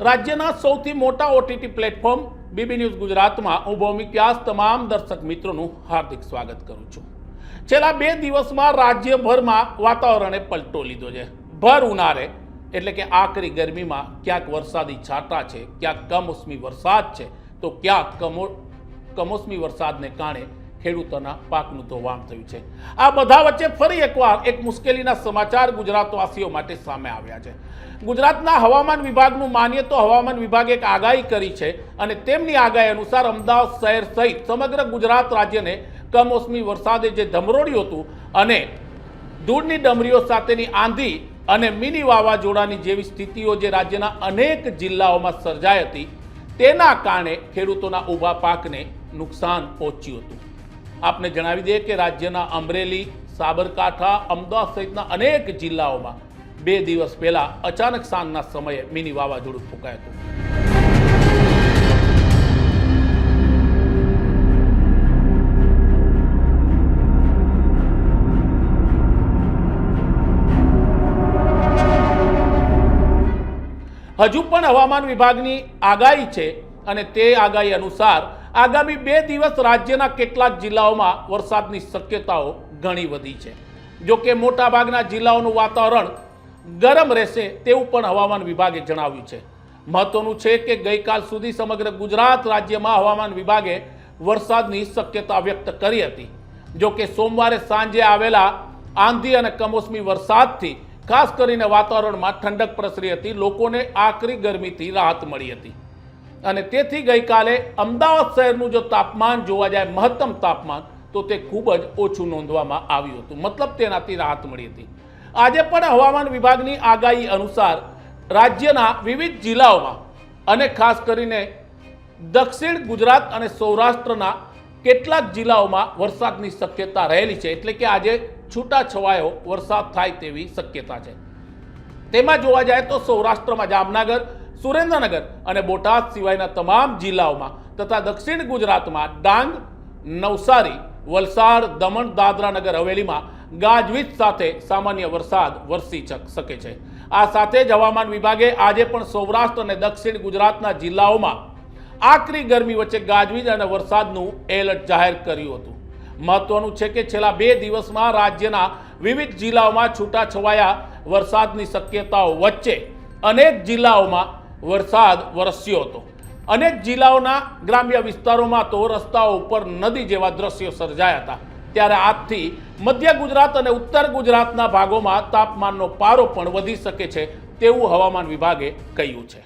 રાજ્યના સૌથી મોટા ઓટીટી પ્લેટફોર્મ બીબી ન્યૂઝ ગુજરાતમાં હું ભૌમિક વ્યાસ, તમામ દર્શક મિત્રોનું હાર્દિક સ્વાગત કરું છું. છેલ્લા બે દિવસમાં રાજ્યભરમાં વાતાવરણે પલટો લીધો છે. ભર ઉનાળે, એટલે કે આકરી ગરમીમાં ક્યાંક વરસાદી છાંટા છે, ક્યાંક કમોસમી વરસાદ છે, તો ક્યાંક કમો, કમોસમી વરસાદને કારણે ખેડૂતોના પાકનું ધોવાણ થયું છે. આ બધા વચ્ચે ફરી એકવાર એક મુશ્કેલીના સમાચાર ગુજરાતવાસીઓ માટે સામે આવ્યા છે. ગુજરાતના હવામાન વિભાગનું માનીએ તો હવામાન વિભાગે એક આગાહી કરી છે અને તેમની આગાહી અનુસાર અમદાવાદ શહેર સહિત સમગ્ર ગુજરાત રાજ્યને કમોસમી વરસાદે જે ધમરોડ્યું હતું અને ધૂળની ડમરીઓ સાથેની આંધી અને મિની વાવાઝોડાની જેવી સ્થિતિઓ જે રાજ્યના અનેક જિલ્લાઓમાં સર્જાઈ હતી, તેના કારણે ખેડૂતોના ઊભા પાકને નુકસાન પહોંચ્યું હતું. આપને જણાવી દઈએ કે રાજ્યના અમરેલી, સાબરકાંઠા, અમદાવાદ સહિતના અનેક જિલ્લાઓમાં બે દિવસ પહેલા અચાનક સાંજના સમયે મિની વાવાઝોડું ફૂંકાયું હતું. હજુ પણ હવામાન વિભાગની આગાહી છે અને તે આગાહી અનુસાર આગામી બે દિવસ રાજ્યના કેટલાક જિલ્લાઓમાં વરસાદની શક્યતાઓ ઘણી વધી છે. જો કે મોટાભાગના જિલ્લાઓનું વાતાવરણ ગરમ રહેશે તેવું પણ હવામાન વિભાગે જણાવ્યું છે. મહત્વનું છે કે ગઈકાલ સુધી સમગ્ર ગુજરાત રાજ્યમાં હવામાન વિભાગે વરસાદની શક્યતા વ્યક્ત કરી હતી. જો કે સોમવારે સાંજે આવેલા આંધી અને કમોસમી વરસાદથી, ખાસ કરીને વાતાવરણમાં ઠંડક પ્રસરી હતી, લોકોને આકરી ગરમીથી રાહત મળી હતી. અને તેથી ગઈકાલે અમદાવાદ શહેરનું જો તાપમાન જોવા જાય, મહત્તમ તાપમાન, તો તે ખૂબ જ ઓછું નોંધવામાં આવ્યું હતું. મતલબ તેનાથી રાહત મળી હતી. આજે પણ હવામાન વિભાગની આગાહી અનુસાર રાજ્યના વિવિધ જિલ્લાઓમાં અને ખાસ કરીને દક્ષિણ ગુજરાત અને સૌરાષ્ટ્રના કેટલાક જિલ્લાઓમાં વરસાદની શક્યતા રહેલી છે, એટલે કે આજે છૂટાછવાયો વરસાદ થાય તેવી શક્યતા છે. તેમાં જોવા જાય તો સૌરાષ્ટ્રમાં જામનગર સુરેન્દ્રનગર અને બોટાદ સિવાયના તમામ જિલ્લાઓમાં તથા દક્ષિણ ગુજરાતમાં ડાંગ, નવસારી, વલસાડ, દમણ, દાદરા નગર હવેલીમાં ગાજવીજ સાથે સામાન્ય વરસાદ વરસી શકે છે. આ સાથે જ હવામાન વિભાગે આજે પણ સૌરાષ્ટ્ર અને દક્ષિણ ગુજરાતના જિલ્લાઓમાં આકરી ગરમી વચ્ચે ગાજવીજ અને વરસાદનું એલર્ટ જાહેર કર્યું હતું. મહત્વનું છે કે છેલ્લા બે દિવસમાં રાજ્યના વિવિધ જિલ્લાઓમાં છૂટાછવાયા વરસાદની શક્યતાઓ વચ્ચે અનેક જિલ્લાઓમાં વરસાદ વરસ્યો હતો. અનેક જિલ્લાઓના ગ્રામ્ય વિસ્તારોમાં તો રસ્તાઓ ઉપર નદી જેવા દ્રશ્યો સર્જાયા હતા. ત્યારે આજથી મધ્ય ગુજરાત અને ઉત્તર ગુજરાતના ભાગોમાં તાપમાનનો પારો પણ વધી શકે છે તેવું હવામાન વિભાગે કહ્યું છે.